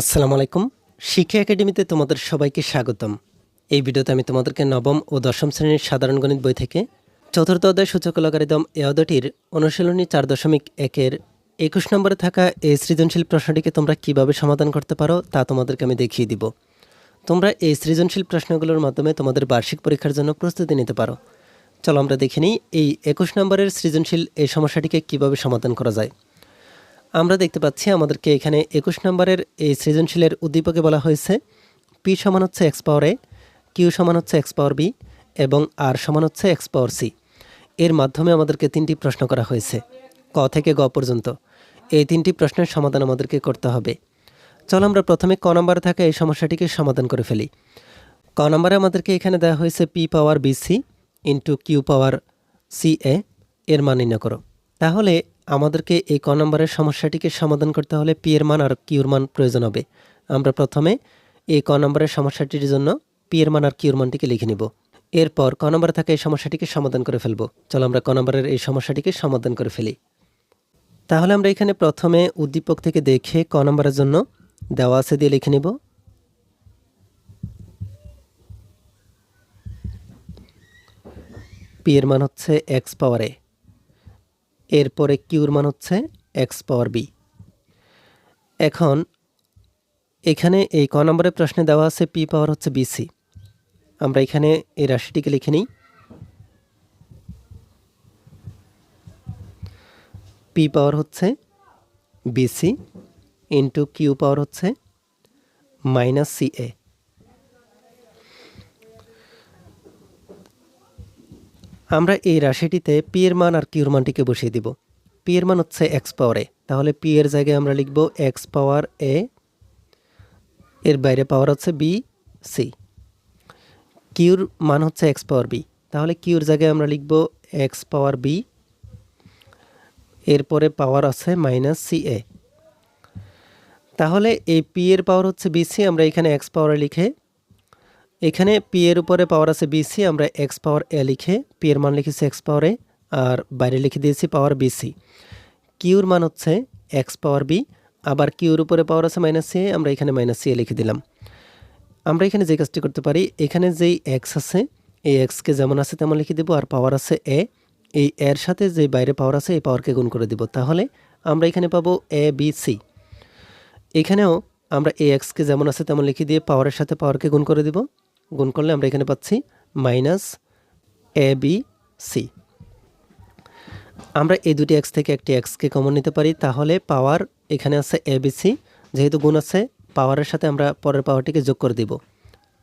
আসসালামু আলাইকুম। শিক্ষা একাডেমিতে তোমাদের সবাইকে স্বাগতম। এই ভিডিওতে আমি তোমাদেরকে নবম ও দশম শ্রেণির সাধারণ গণিত বই থেকে চতুর্থ অধ্যায় সূচক লগারিদম এ অধ্যায়টির অনুশীলনী চার দশমিক একের একুশ নম্বরে থাকা এই সৃজনশীল প্রশ্নটিকে তোমরা কীভাবে সমাধান করতে পারো তা তোমাদেরকে আমি দেখিয়ে দিব। তোমরা এই সৃজনশীল প্রশ্নগুলোর মাধ্যমে তোমাদের বার্ষিক পরীক্ষার জন্য প্রস্তুতি নিতে পারো। চলো আমরা দেখে নিই, এই একুশ নম্বরের সৃজনশীল এই সমস্যাটিকে কীভাবে সমাধান করা যায়। আমরা দেখতে পাচ্ছি আমাদেরকে এখানে একুশ নম্বরের এই সৃজনশীলের উদ্দীপকে বলা হয়েছে। পি সমান হচ্ছে এক্স পাওয়ার এ, কিউ সমান হচ্ছে এক্স পাওয়ার বি এবং আর সমান হচ্ছে এক্স পাওয়ার সি। এর মাধ্যমে আমাদেরকে তিনটি প্রশ্ন করা হয়েছে, ক থেকে গ পর্যন্ত। এই তিনটি প্রশ্নের সমাধান আমাদেরকে করতে হবে। চলো আমরা প্রথমে ক নম্বরে থাকা এই সমস্যাটিকে সমাধান করে ফেলি। ক নম্বরে আমাদেরকে এখানে দেওয়া হয়েছে P power BC into Q power C A, এর মান নির্ণয় করো। তাহলে আমাদেরকে এই ক নম্বরের সমস্যাটিকে সমাধান করতে হলে পি এর মান আর কিউর মান প্রয়োজন হবে। আমরা প্রথমে এই ক নম্বরের সমস্যাটির জন্য পি এর মান আর কিউর মানটিকে লিখে নিব। এরপর ক নম্বরে থাকা এই সমস্যাটিকে সমাধান করে ফেলব। চলো আমরা ক নম্বরের এই সমস্যাটিকে সমাধান করে ফেলি। তাহলে আমরা এখানে প্রথমে উদ্দীপক থেকে দেখে ক নম্বরের জন্য দেওয়া আছে দিয়ে লিখে নিব। পি এর মান হচ্ছে এক্স পাওয়ার এ এরপরে কিউর মান হচ্ছে এক্স পাওয়ার বি এখন এখানে এই ক নম্বরের প্রশ্নে দেওয়া আছে পি পাওয়ার হচ্ছে বিসি আমরা এখানে এই রাশিটিকে লিখে নিই। পি পাওয়ার হচ্ছে বিসি ইন্টু কিউ পাওয়ার হচ্ছে মাইনাস সি এ আমরা এই রাশিটিতে পি এর মান আর কিউর মানটিকে বসিয়ে দিব। পি এর মান হচ্ছে এক্স পাওয়ার এ তাহলে পি এর জায়গায় আমরা লিখব এক্স পাওয়ার এ এর বাইরে পাওয়ার হচ্ছে বি সি কিউর মান হচ্ছে এক্স পাওয়ার বি তাহলে কিউর জায়গায় আমরা লিখব এক্স পাওয়ার বি এরপরে পাওয়ার আছে মাইনাস সি এ তাহলে এই পি এর পাওয়ার হচ্ছে বিসি আমরা এখানে এক্স পাওয়ারে লিখে এখানে পি এর উপরে পাওয়ার আছে বিসি আমরা এক্স পাওয়ার এ লিখে পি এর মান লিখেছি এক্স পাওয়ার এ আর বাইরে লিখে দিয়েছি পাওয়ার বিসি কিউর মান হচ্ছে এক্স পাওয়ার বি আবার কিউর উপরে পাওয়ার আছে মাইনাস সি আমরা এখানে মাইনাস এ লিখে দিলাম। আমরা এখানে যে কাজটি করতে পারি, এখানে যেই এক্স আছে, এই এক্সকে যেমন আছে তেমন লিখে দেবো, আর পাওয়ার আছে এ এই এর সাথে যে বাইরে পাওয়ার আছে, এই পাওয়ারকে গুণ করে দিব। তাহলে আমরা এখানে পাবো এ বি সি এখানেও আমরা এ এক্সকে যেমন আছে তেমন লিখে দিয়ে পাওয়ারের সাথে পাওয়ারকে গুণ করে দিব। গুণ করলে আমরা এখানে পাচ্ছি মাইনাস এ, বি, সি। আমরা এই দুটি এক্স থেকে একটি এক্সকে কমন নিতে পারি, তাহলে পাওয়ার এখানে আছে এ, বি, সি। যেহেতু গুণ আছে পাওয়ারের সাথে আমরা পরের পাওয়ারটিকে যোগ করে দিব।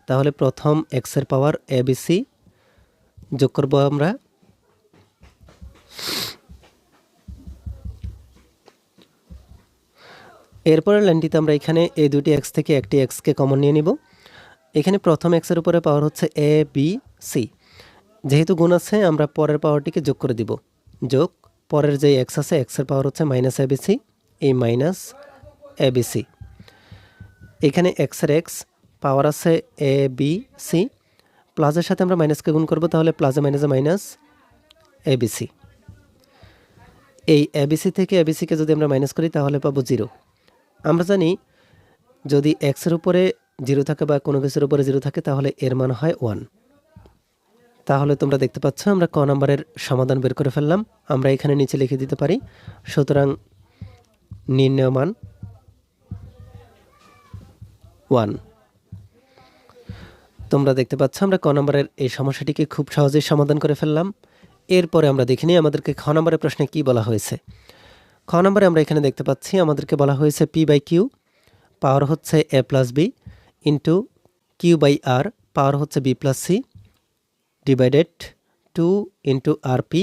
তাহলে প্রথম এক্সের পাওয়ার এ, বি, সি যোগ করব আমরা। এরপরের লাইনটিতে আমরা এখানে এই দুটি এক্স থেকে একটি এক্সকে কমন নিয়ে নিব। এখানে প্রথম এক্সের উপরে পাওয়ার হচ্ছে এ বি সি যেহেতু গুণ আছে, আমরা পরের পাওয়ারটিকে যোগ করে দিব। যোগ, পরের যে এক্স আছে এক্সের পাওয়ার হচ্ছে মাইনাস এ বি সি এই মাইনাস এ বি সি এখানে এক্সের এক্স পাওয়ার আছে এ বি সি প্লাসের সাথে আমরা মাইনাসকে গুণ করব, তাহলে প্লাসে মাইনাসে মাইনাস এ বি সি এই এবিসি থেকে এ এবিসিকে যদি আমরা মাইনাস করি, তাহলে পাবো জিরো আমরা জানি, যদি এক্সের উপরে জিরো থাকে বা কোনো কিছুর উপরে জিরো থাকে, তাহলে এর মান হয় ওয়ান। তাহলে তোমরা দেখতে পাচ্ছ, আমরা ক নাম্বারের সমাধান বের করে ফেললাম। আমরা এখানে নিচে লিখে দিতে পারি, সুতরাং নির্ণয় মান ওয়ান। তোমরা দেখতে পাচ্ছ, আমরা ক নম্বরের এই সমস্যাটিকে খুব সহজেই সমাধান করে ফেললাম। এরপরে আমরা দেখে নিই আমাদেরকে খ নম্বরের প্রশ্নে কি বলা হয়েছে। খ নম্বরে আমরা এখানে দেখতে পাচ্ছি, আমাদেরকে বলা হয়েছে পি বাই কিউ, পাওয়ার হচ্ছে A plus B. Into Q by R power হচ্ছে B plus C divided two into R P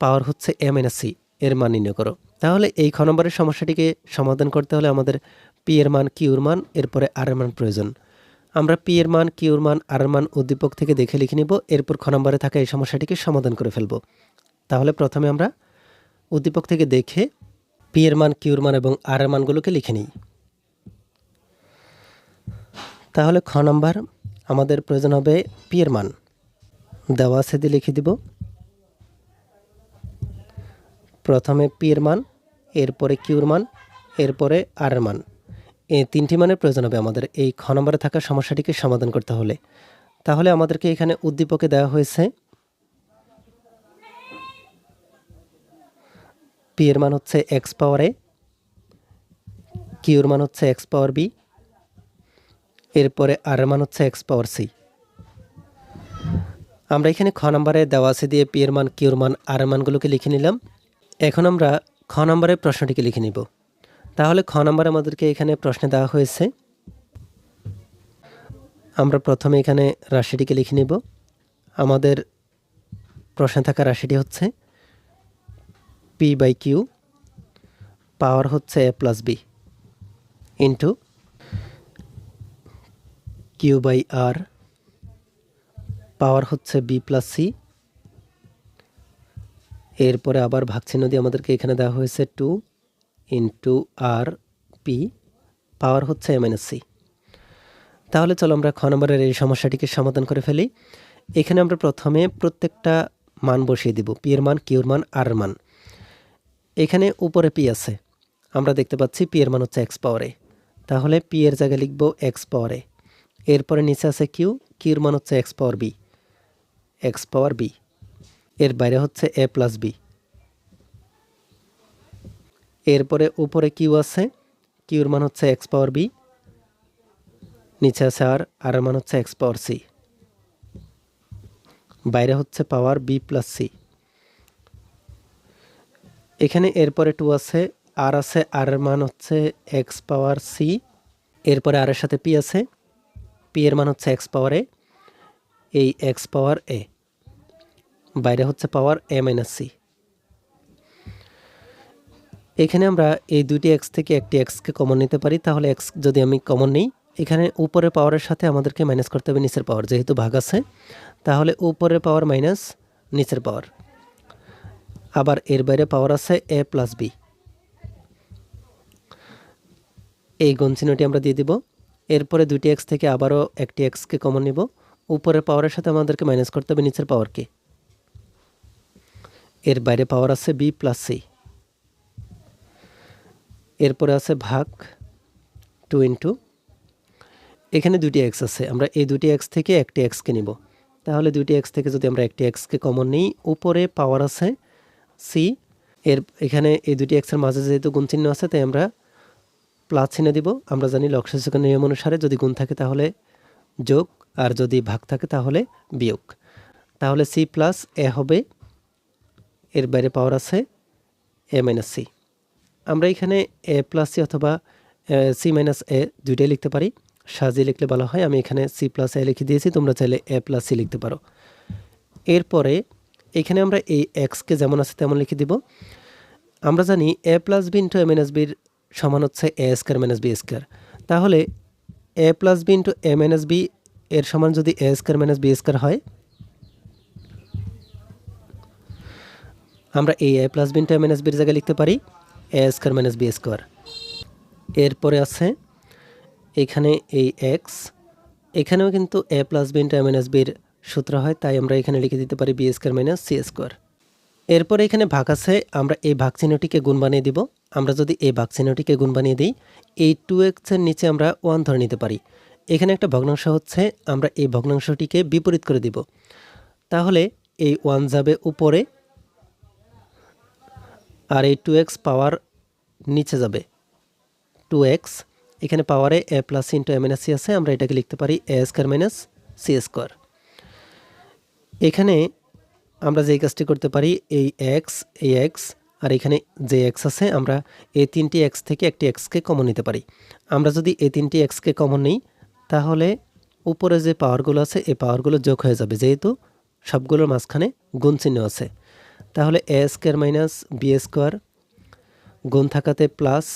power হচ্ছে এ মাইনাস সি এর মান নির্ণয় করো। তাহলে এই খ নম্বরের সমস্যাটিকে সমাধান করতে হলে আমাদের পি এর মান কিউর মান, এরপরে আর এর মান প্রয়োজন। আমরা পি এর মান কিউর মান আর এর মান উদ্দীপক থেকে দেখে লিখে নিব, এরপর খ নম্বরে থাকা এই সমস্যাটিকে সমাধান করে ফেলব। তাহলে প্রথমে আমরা উদ্দীপক থেকে দেখে পি এর মান কিউর মান এবং আর এর মানগুলোকে লিখে নিই। তাহলে খ নম্বর আমাদের প্রয়োজন হবে পি এর মান। দেওয়া দিয়ে লিখে দিব। প্রথমে পি এর মান, এরপরে কিউর মান, এরপরে আর মান। এই তিনটি মানের প্রয়োজন হবে আমাদের। এই খ নম্বরে থাকা সমস্যাটিকে সমাধান করতে হলে। তাহলে আমাদেরকে এখানে উদ্দীপকে দেওয়া হয়েছে। পি এর মান হচ্ছে এক্স পাওয়ার এ কিউর মান হচ্ছে এক্স পাওয়ার বি এরপরে আর মান হচ্ছে এক্স পাওয়ার সি আমরা এখানে খ নম্বরে দেওয়া আছে দিয়ে পি মান কিউর মান আর মানগুলোকে লিখে নিলাম। এখন আমরা খ নম্বরের প্রশ্নটিকে লিখে নিব। তাহলে খ নম্বরে আমাদেরকে এখানে প্রশ্নে দেওয়া হয়েছে। আমরা প্রথমে এখানে রাশিটিকে লিখে নিব। আমাদের প্রশ্নে থাকা রাশিটি হচ্ছে পি বাই কিউ পাওয়ার হচ্ছে A plus B into Q by R, power হচ্ছে বি প্লাস সি। এরপরে আবার ভাগচিহ্ন দিয়ে আমাদেরকে এখানে দেওয়া হয়েছে two into R P, power হচ্ছে এম সি। তাহলে চলো আমরা খ নম্বরের এই সমস্যাটিকে সমাধান করে ফেলি। এখানে আমরা প্রথমে প্রত্যেকটা মান বসিয়ে দিব, পি এর মান কিউর মান, আর মান। এখানে উপরে পি আছে, আমরা দেখতে পাচ্ছি পি এর মান হচ্ছে এক্স পাওয়ারে তাহলে পি এর জায়গায় লিখব এক্স পাওয়ারে এরপরে নিচে আছে কিউ কিউর মান হচ্ছে X power B X power B এর বাইরে হচ্ছে এ প্লাস বি এরপরে উপরে কিউ আছে কিউর মান হচ্ছে এক্স পাওয়ার বি নিচে আছে আর আর মান হচ্ছে এক্স পাওয়ার সি বাইরে হচ্ছে পাওয়ার বি প্লাস সি এখানে এরপরে টু আছে আর আছে আর মান হচ্ছে এক্স পাওয়ার সি এরপরে আর এর সাথে পি আছে পি এর মান হচ্ছে এক্স পাওয়ার এ এই এক্স পাওয়ার এ বাইরে হচ্ছে পাওয়ার এ মাইনাস সি এখানে আমরা এই দুইটি এক্স থেকে একটি এক্সকে কমন নিতে পারি, তাহলে এক্স যদি আমি কমন নিই, এখানে উপরে পাওয়ারের সাথে আমাদেরকে মাইনাস করতে হবে নিচের পাওয়ার যেহেতু ভাগ আছে। তাহলে উপরের পাওয়ার মাইনাস নিচের পাওয়ার আবার এর বাইরে পাওয়ার আছে এ প্লাস বি এই গুণ চিহ্নটি আমরা দিয়ে দিব। এরপরে দুটি এক্স থেকে আবারও একটি এক্সকে কমন নিব। উপরের পাওয়ারের সাথে আমাদেরকে মাইনাস করতে হবে, নিচের পাওয়ারকে এর বাইরে পাওয়ার আছে বি প্লাস সি এরপরে আছে ভাগ টু ইন্টু এখানে দুটি এক্স আছে, আমরা এই দুটি এক্স থেকে একটি এক্সকে নিব। তাহলে দুটি এক্স থেকে যদি আমরা একটি এক্সকে কমন নিই, উপরে পাওয়ার আছে সি এর, এখানে এই দুটি এক্সের মাঝে যেহেতু গুণ চিহ্ন আছে, তাই আমরা প্লাস চিনে দিব। আমরা জানি লক্ষ্যসূচকের নিয়ম অনুসারে যদি গুণ থাকে তাহলে যোগ, আর যদি ভাগ থাকে তাহলে বিয়োগ। তাহলে সি প্লাস এ হবে, এর বাইরে পাওয়ার আছে এ মাইনাস সি আমরা এখানে এ প্লাস সি অথবা সি মাইনাস এ দুইটাই লিখতে পারি। সাজিয়ে লিখলে ভালো হয়। আমি এখানে সি প্লাস এ লিখে দিয়েছি, তোমরা চাইলে এ প্লাস সি লিখতে পারো। এরপরে এখানে আমরা এই এক্সকে যেমন আছে তেমন লিখে দিব। আমরা জানি A plus B into A minus বির সমান হচ্ছে A square minus B square তাহলে A plus B into A minus B এর সমান যদি A square minus B square হয়, আমরা এই A plus B into A minus বির জায়গায় লিখতে পারি A square minus B square এরপরে আছে এখানে এই এক্স এখানেও কিন্তু A plus B into A minus বির সূত্র হয়, তাই আমরা এখানে লিখে দিতে পারি B square minus C square এরপরে এখানে ভাগ আছে, আমরা এই ভাগ চিহ্নটিকে গুণ বানিয়ে দিব। আমরা যদি এই চিহ্নটিকে গুণ বানিয়ে দিই, এই টু এক্সের নিচে আমরা ওয়ান ধরে নিতে পারি। এখানে একটা ভগ্নাংশ হচ্ছে, আমরা এই ভগ্নাংশটিকে বিপরীত করে দিব। তাহলে এই ওয়ান যাবে উপরে, আর এই টু এক্স পাওয়ার নিচে যাবে। টু এক্স এখানে পাওয়ারে A plus into A minus C আছে, আমরা এটাকে লিখতে পারি A square minus C square এখানে আমরা যেই কাজটি করতে পারি, এই এক্স এই এক্স আর এখানে যে এক্স আছে, আমরা এই তিনটি এক্স থেকে একটি এক্সকে কমন নিতে পারি। আমরা যদি এই তিনটি এক্সকে কমন নিই, তাহলে উপরে যে পাওয়ারগুলো আছে, এই পাওয়ারগুলো যোগ হয়ে যাবে, যেহেতু সবগুলোর মাঝখানে গুণ চিহ্ন আছে। তাহলে A square minus B square গুণ থাকাতে plus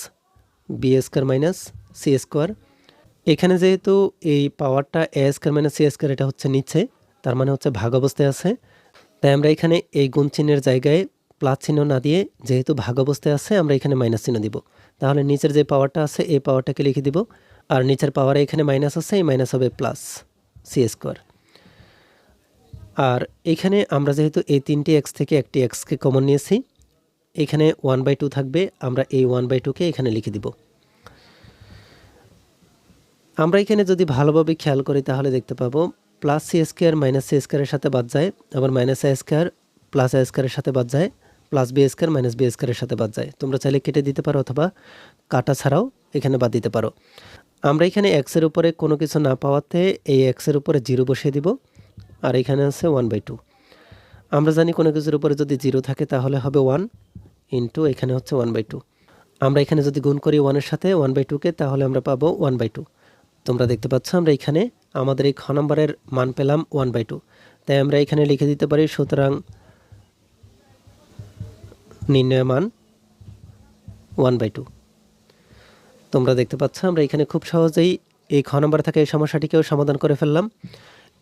B square minus C square এখানে যেহেতু এই পাওয়ারটা A square minus C square এটা হচ্ছে নিচে, তার মানে হচ্ছে ভাগ অবস্থায় আছে। তাই আমরা এখানে এই গুণ চিহ্নের জায়গায় প্লাস চিহ্ন না দিয়ে যেহেতু ভাগ অবস্থায় আছে, আমরা এখানে মাইনাস চিহ্ন দিব। তাহলে নিচের যে পাওয়ারটা আছে, এই পাওয়ারটাকে লিখে দিব। আর নিচের পাওয়ারে এখানে মাইনাস আছে, এই মাইনাস হবে প্লাস সি স্কোয়ার। আর এখানে আমরা যেহেতু এই তিনটি এক্স থেকে একটি এক্সকে কমন নিয়েছি, এখানে ওয়ান বাই টু থাকবে, আমরা এই ওয়ান বাই টুকে এখানে লিখে দিব। আমরা এখানে যদি ভালোভাবে খেয়াল করি, তাহলে দেখতে পাবো plus C square minus C স্কোয়ারের সাথে বাদ যায়, আবার minus I square plus I স্কোয়ারের সাথে বাদ যায়। Plus B square minus B স্কোয়ারের সাথে বাদ যায়। তোমরা চাইলে কেটে দিতে পারো অথবা কাটা ছাড়াও এখানে বাদ দিতে পারো। আমরা এখানে এক্সের উপরে কোনো কিছু না পাওয়াতে এই এক্সের উপরে জিরো বসিয়ে দিব, আর এখানে আছে ওয়ান বাই টু আমরা জানি কোনো কিছুর উপরে যদি জিরো থাকে তাহলে হবে ওয়ান ইন্টু এখানে হচ্ছে ওয়ান বাই টু আমরা এখানে যদি গুণ করি ওয়ানের সাথে ওয়ান বাই টুকে তাহলে আমরা পাবো ওয়ান বাই টু তোমরা দেখতে পাচ্ছ, আমরা এখানে আমাদের এই খ নম্বরের মান পেলাম ওয়ান বাই টু তাই আমরা এখানে লিখে দিতে পারি, সুতরাং নির্ণয় মান ওয়ান বাই টু তোমরা দেখতে পাচ্ছ, আমরা এখানে খুব সহজেই এই খ নম্বর থেকে এই সমস্যাটিকেও সমাধান করে ফেললাম।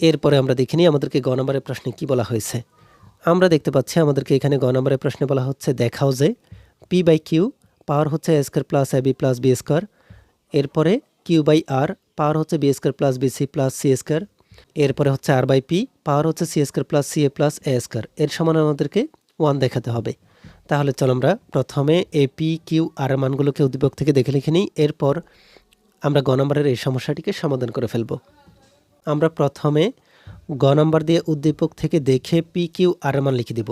এরপরে আমরা দেখিনি আমাদেরকে গ নম্বরের প্রশ্নে কি বলা হয়েছে। আমরা দেখতে পাচ্ছি আমাদেরকে এখানে গ নম্বরের প্রশ্নে বলা হচ্ছে, দেখাও যে পি বাই কিউ পাওয়ার হচ্ছে A square plus A B plus B square এরপরে কিউ বাই আর পাওয়ার হচ্ছে B square plus B C plus C square এরপরে হচ্ছে আর বাই পি পাওয়ার হচ্ছে C square plus C A plus A square এর সমান আমাদেরকে one দেখাতে হবে। তাহলে চলো আমরা প্রথমে এ পি কিউ আর মানগুলোকে উদ্দীপক থেকে দেখে লিখে নিই। এরপর আমরা গ নম্বরের এই সমস্যাটিকে সমাধান করে ফেলব। আমরা প্রথমে গ নম্বর দিয়ে উদ্দীপক থেকে দেখে পি কিউ আর মান লিখে দিব।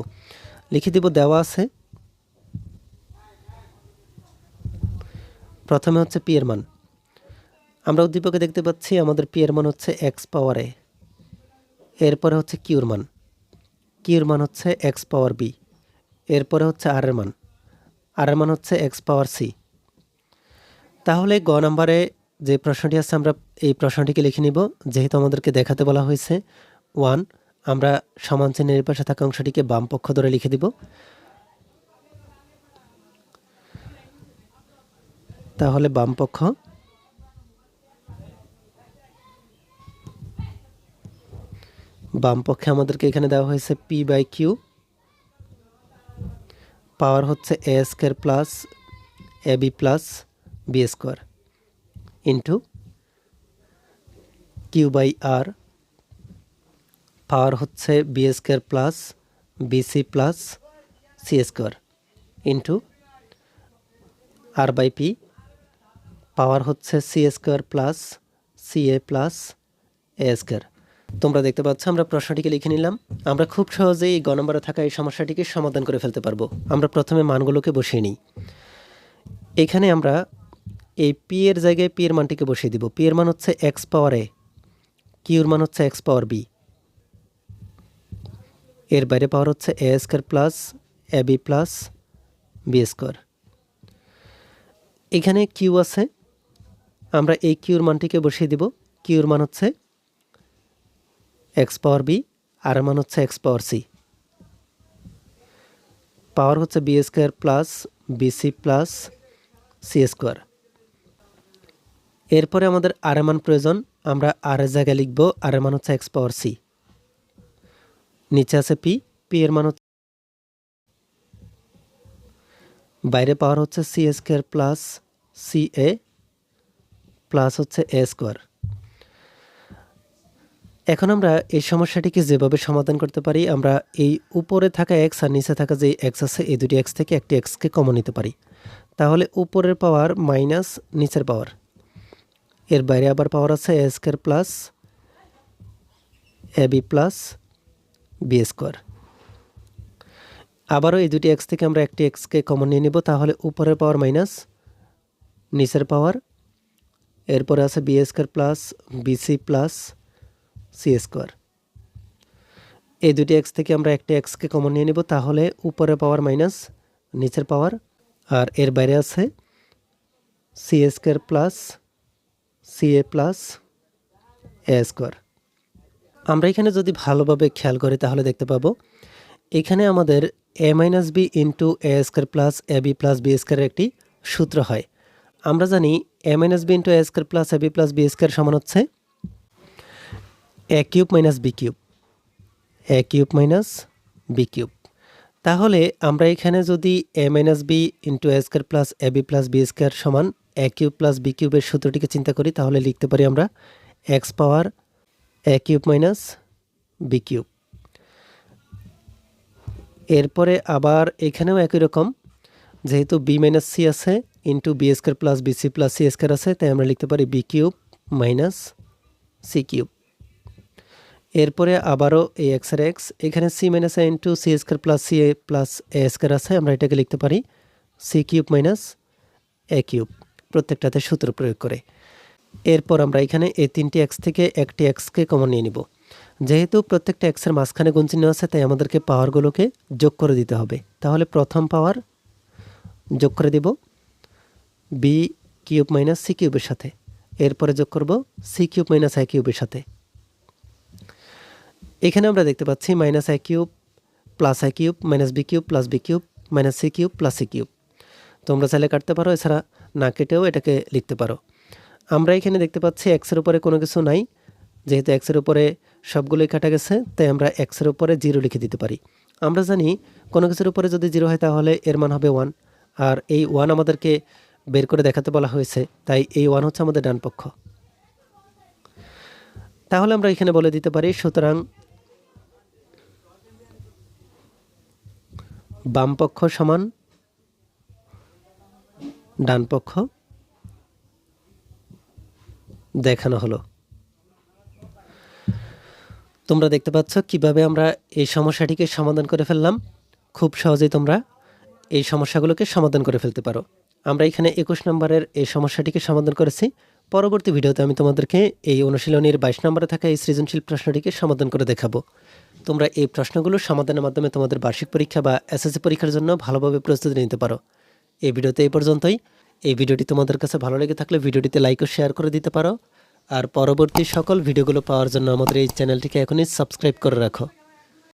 লিখে দিব দেওয়া আছে। প্রথমে হচ্ছে পি এর মান। আমরা উদ্দীপকে দেখতে পাচ্ছি আমাদের পি এর মান হচ্ছে এক্স পাওয়ার এ এরপরে হচ্ছে কিউর মান। কিউর মান হচ্ছে এক্স পাওয়ার বি এরপরে হচ্ছে আর মান। আর মান হচ্ছে এক্স পাওয়ার সি। তাহলে গ নম্বরে যে প্রশ্নটি আছে, আমরা এই প্রশ্নটিকে লিখে নিব। যেহেতু আমাদেরকে দেখাতে বলা হয়েছে, ওয়ান, আমরা সমান চিহ্নের পাশে থাকা অংশটিকে বাম পক্ষ ধরে লিখে দিব। তাহলে বাম পক্ষ। বাম পক্ষে আমাদেরকে এখানে দেওয়া হয়েছে পি বাই কিউ। পাওয়ার হচ্ছে A square plus A B plus B square into Q by R power হচ্ছে B square plus BC plus C square into R by P power হচ্ছে C square plus C A plus A square. তোমরা দেখতে পাচ্ছ, আমরা প্রশ্নটিকে লিখে নিলাম। আমরা খুব সহজেই এই গ নম্বরে থাকা এই সমস্যাটিকে সমাধান করে ফেলতে পারব। আমরা প্রথমে মানগুলোকে বসিয়ে নিই। এখানে আমরা এই পি এর জায়গায় পি এর মানটিকে বসিয়ে দিব। পি এর মান হচ্ছে এক্স পাওয়ার এ কিউর মান হচ্ছে এক্স পাওয়ার বি এর বাইরে পাওয়ার হচ্ছে A square plus A B plus B square এখানে কিউ আছে। আমরা এই কিউর মানটিকে বসিয়ে দিব। কিউর মান হচ্ছে এক্স পাওয়ার বি, আর এর হচ্ছে এক্স পাওয়ার সি। পাওয়ার হচ্ছে B square plus BC plus C square. এরপরে আমাদের আর এর প্রয়োজন, আমরা আর এর জায়গায় লিখব আর এর হচ্ছে এক্স পাওয়ার সি। নিচে আছে পি পি এর মান হচ্ছে বাইরে পাওয়ার হচ্ছে C square plus C A, plus হচ্ছে এ স্কোয়ার। এখন আমরা এই সমস্যাটিকে যেভাবে সমাধান করতে পারি, আমরা এই উপরে থাকা এক্স আর নিচে থাকা যে এক্স আছে, এই দুটি এক্স থেকে একটি এক্সকে কমন নিতে পারি। তাহলে উপরের পাওয়ার মাইনাস নিচের পাওয়ার এর বাইরে আবার পাওয়ার আছে A square plus A B plus B square আবারও এই দুটি এক্স থেকে আমরা একটি এক্সকে কমন নিয়ে নেব, তাহলে উপরের পাওয়ার মাইনাস নিচের পাওয়ার এরপরে আছে B square plus BC plus C square এই দুটি এক্স থেকে আমরা একটি এক্সকে কমন নিয়ে নিব, তাহলে উপরে পাওয়ার মাইনাস নিচের পাওয়ার আর এর বাইরে আছে C square plus C A plus A square আমরা এখানে যদি ভালোভাবে খেয়াল করি, তাহলে দেখতে পাবো এখানে আমাদের A minus B into A square plus A B plus B স্কোয়ারের একটি সূত্র হয়। আমরা জানি A minus B into A square plus A B plus B square সমান হচ্ছে A cube minus B cube A cube minus B cube তাহলে আমরা এখানে যদি A minus B into A square plus A B plus B square সমান এ cube plus B কিউবের সূত্রটিকে চিন্তা করি, তাহলে লিখতে পারি আমরা x power A cube minus B cube এরপরে আবার এখানেও একই রকম, যেহেতু বি মাইনাস সি আছে into B square plus B C plus C square আছে, তাই আমরা লিখতে পারি B cube minus C cube এরপরে আবারও এ এক্সের এক্স এখানে C minus A into C square plus C A plus A square আছে, আমরা এটাকে লিখতে পারি C cube minus A cube প্রত্যেকটাতে সূত্র প্রয়োগ করে। এরপর আমরা এখানে এই তিনটি এক্স থেকে একটি এক্সকে কমন নিয়ে নিব। যেহেতু প্রত্যেকটা এক্সের মাঝখানে গুণচিহ্ন আছে, তাই আমাদেরকে পাওয়ারগুলোকে যোগ করে দিতে হবে। তাহলে প্রথম পাওয়ার যোগ করে দিব বি কিউব মাইনাস সি কিউবের সাথে। এরপরে যোগ করব সি কিউব মাইনাস আই কিউবের সাথে। এখানে আমরা দেখতে পাচ্ছি minus I cube plus I cube minus B cube plus B cube minus C cube plus C cube তোমরা চাইলে কাটতে পারো, এছাড়া না কেটেও এটাকে লিখতে পারো। আমরা এখানে দেখতে পাচ্ছি এক্সের উপরে কোনো কিছু নাই। যেহেতু এক্সের উপরে সবগুলোই কাটা গেছে, তাই আমরা এক্সের উপরে জিরো লিখে দিতে পারি। আমরা জানি কোনো কিছুর উপরে যদি জিরো হয় তাহলে এর মান হবে ওয়ান আর এই ওয়ান আমাদেরকে বের করে দেখাতে বলা হয়েছে, তাই এই ওয়ান হচ্ছে আমাদের ডান পক্ষ তাহলে আমরা এখানে বলে দিতে পারি, সুতরাং বাম পক্ষ সমান ডান পক্ষ। দেখানো হলো। তোমরা দেখতে পাচ্ছ কীভাবে আমরা এই সমস্যাটিকে সমাধান করে ফেললাম। খুব সহজেই তোমরা এই সমস্যাগুলোকে সমাধান করে ফেলতে পারো। আমরা এখানে একুশ নম্বরের এই সমস্যাটিকে সমাধান করেছি। পরবর্তী ভিডিওতে আমি তোমাদেরকে এই অনুশীলনীর বাইশ নম্বরে থাকা এই সৃজনশীল প্রশ্নটিকে সমাধান করে দেখাবো। তোমরা এই প্রশ্নগুলো সমাধানের মাধ্যমে তোমাদের বার্ষিক পরীক্ষা বা এসএসসি পরীক্ষার জন্য ভালোভাবে প্রস্তুতি নিতে পারো। এই ভিডিওতে এই পর্যন্তই। এই ভিডিওটি তোমাদের কাছে ভালো লেগে থাকলে ভিডিওটিতে লাইক ও শেয়ার করে দিতে পারো। আর পরবর্তী সকল ভিডিওগুলো পাওয়ার জন্য আমাদের এই চ্যানেলটিকে এখনই সাবস্ক্রাইব করে রাখো।